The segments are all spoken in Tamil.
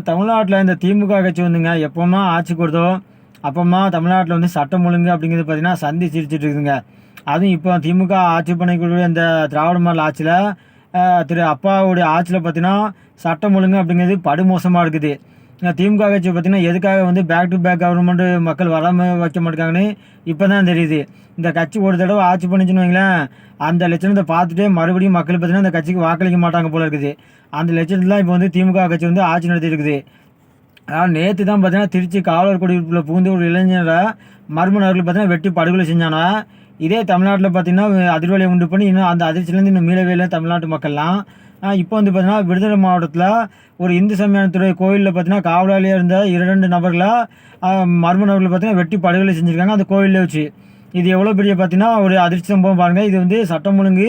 தமிழ்நாட்டில் இந்த திமுக கட்சி வந்துங்க எப்போமா ஆட்சி கொடுத்தோ அப்போமா தமிழ்நாட்டில் வந்து சட்டம் ஒழுங்கு அப்படிங்கிறது பார்த்தீங்கன்னா சந்தி சிரிச்சிட்டு இருக்குதுங்க. அதுவும் இப்போ திமுக ஆட்சி பண்ணக்கூடிய இந்த திராவிட மாடல் ஆட்சியில் திரு அப்பாவுடைய ஆட்சியில் பார்த்தீங்கன்னா சட்டம் ஒழுங்கு அப்படிங்கிறது படுமோசமாக இருக்குது. ஏன்னா திமுக கட்சி பார்த்தீங்கன்னா எதுக்காக வந்து பேக் டு பேக் கவர்மெண்ட் மக்கள் வராமல் வைக்க மாட்டாங்கன்னு இப்போ தான் தெரியுது. இந்த கட்சி ஒரு தடவை ஆட்சி பண்ணிச்சுன்னு வைங்களேன் அந்த லட்சணத்தை பார்த்துட்டே மறுபடியும் மக்கள் பார்த்தீங்கன்னா அந்த கட்சிக்கு வாக்களிக்க மாட்டாங்க போல இருக்குது. அந்த லட்சணத்தில் இப்போ வந்து திமுக கட்சி வந்து ஆட்சி நடத்திட்டு இருக்குது. அதாவது நேற்று தான் பார்த்தீங்கன்னா திருச்சி காவலர் குடியிருப்பில் புகுந்து ஒரு இளைஞரை மர்ம நபர்கள் பார்த்தீங்கன்னா வெட்டி படுகொலை செஞ்சானா? இதே தமிழ்நாட்டில் பார்த்தீங்கன்னா அதிர்வலையை உண்டு பண்ணி இன்னும் அந்த அதிர்ச்சியிலேருந்து இன்னும் மீளவே இல்லை தமிழ்நாட்டு மக்கள்லாம். இப்போ வந்து பார்த்தீங்கன்னா விடுதலை மாவட்டத்தில் ஒரு இந்து சமயத்துறை கோயிலில் பார்த்தீங்கன்னா காவலாளியாக இருந்த இரண்டு நபர்களை மர்ம நபர்கள் பார்த்தீங்கன்னா வெட்டி படுகொலை செஞ்சுருக்காங்க அந்த கோயிலில் வச்சு. இது எவ்வளோ பெரிய பார்த்தீங்கன்னா ஒரு அதிர்ச்சி சம்பவம் பாருங்கள் இது வந்து சட்டம் ஒழுங்கு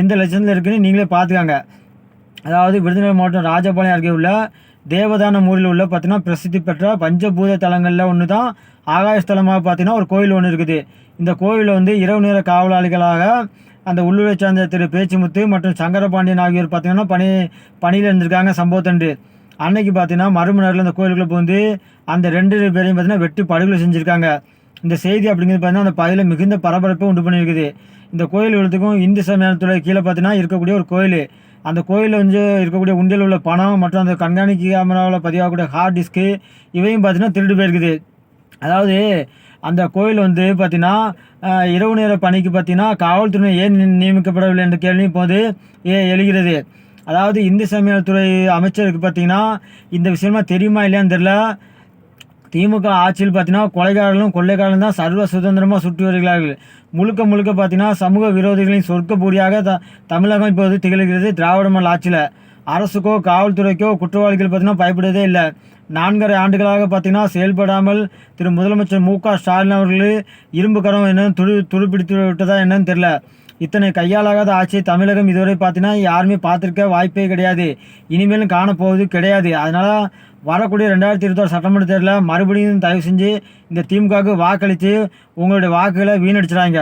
எந்த லட்சத்தில் இருக்குன்னு நீங்களே பார்த்துக்காங்க அதாவது விருதுநகர் மாவட்டம் ராஜபாளையம் அருகே உள்ள தேவதானம் ஊரில் உள்ள பார்த்தீங்கன்னா பிரசித்தி பெற்ற பஞ்சபூத தலங்களில் ஒன்று தான் ஆகாயஸ்தலமாக பார்த்தீங்கன்னா ஒரு கோயில் ஒன்று இருக்குது. இந்த கோயிலில் வந்து இரவு நேர காவலாளிகளாக அந்த உள்ளூரை சார்ந்த திரு பேச்சுமுத்து மற்றும் சங்கரபாண்டியன் ஆகியோர் பார்த்தீங்கன்னா பணி பணியில் இருந்திருக்காங்க சம்பவத்தன்று அன்னைக்கு பார்த்தீங்கன்னா மறுமணரில் அந்த கோயிலுக்குள்ள வந்து அந்த ரெண்டு பேரையும் பார்த்தீங்கன்னா வெட்டி படுகொலை செஞ்சுருக்காங்க. இந்த செய்தி அப்படிங்கிறது பார்த்தீங்கன்னா அந்த பகுதியில் மிகுந்த பரபரப்பை உண்டு பண்ணியிருக்குது. இந்த கோயில் உள்ளதுக்கும் இந்து சமயத்துறை கீழே பார்த்தீங்கன்னா இருக்கக்கூடிய ஒரு கோயில். அந்த கோயிலில் வந்து இருக்கக்கூடிய உண்டியல் உள்ள பணம் மற்றும் அந்த கண்காணிக்கு கேமராவில் பதிவாகக்கூடிய ஹார்ட் டிஸ்க்கு இவையும் பார்த்தீங்கன்னா திருடு போயிருக்குது. அதாவது அந்த கோயில் வந்து பார்த்தீங்கன்னா இரவு நேர பணிக்கு பார்த்தீங்கன்னா காவல்துறை ஏன் நியமிக்கப்படவில்லை என்ற கேள்வி இப்போது ஏ எழுகிறது. அதாவது இந்து சமயத்துறை அமைச்சருக்கு பார்த்தீங்கன்னா இந்த விஷயமா தெரியுமா இல்லையான்னு தெரியல. திமுக ஆட்சியில் பார்த்தீங்கன்னா கொலைகாரர்களும் கொள்ளைக்காரர்களும் தான் சர்வ சுதந்திரமாக சுற்றி வருகிறார்கள். முழுக்க முழுக்க பார்த்தீங்கன்னா சமூக விரோதிகளின் சொர்க்கபூரியாக த தமிழகம் இப்போது திகழ்கிறது திராவிட மாடல் ஆட்சியில். அரசுக்கோ காவல்துறைக்கோ குற்றவாளிகள் பார்த்தீங்கன்னா பயப்படுவதே இல்லை. நான்கரை ஆண்டுகளாக பார்த்தீங்கன்னா செயல்படாமல் திரு முதலமைச்சர் மு க ஸ்டாலின் அவர்கள் இரும்பு கரம் என்னன்னு துரு துருப்பிடித்து விட்டதா என்னன்னு தெரில இத்தனை கையாலாகாத ஆட்சியை தமிழகம் இதுவரை பார்த்தீங்கன்னா யாருமே பார்த்துருக்க வாய்ப்பே கிடையாது. இனிமேலும் காணப்போவது கிடையாது. அதனால் வரக்கூடிய ரெண்டாயிரத்தி இருபத்தாறு சட்டமன்ற தேர்தலில் மறுபடியும் தயவு செஞ்சு இந்த திமுகவுக்கு வாக்களித்து உங்களுடைய வாக்குகளை வீணடிச்சிடாங்க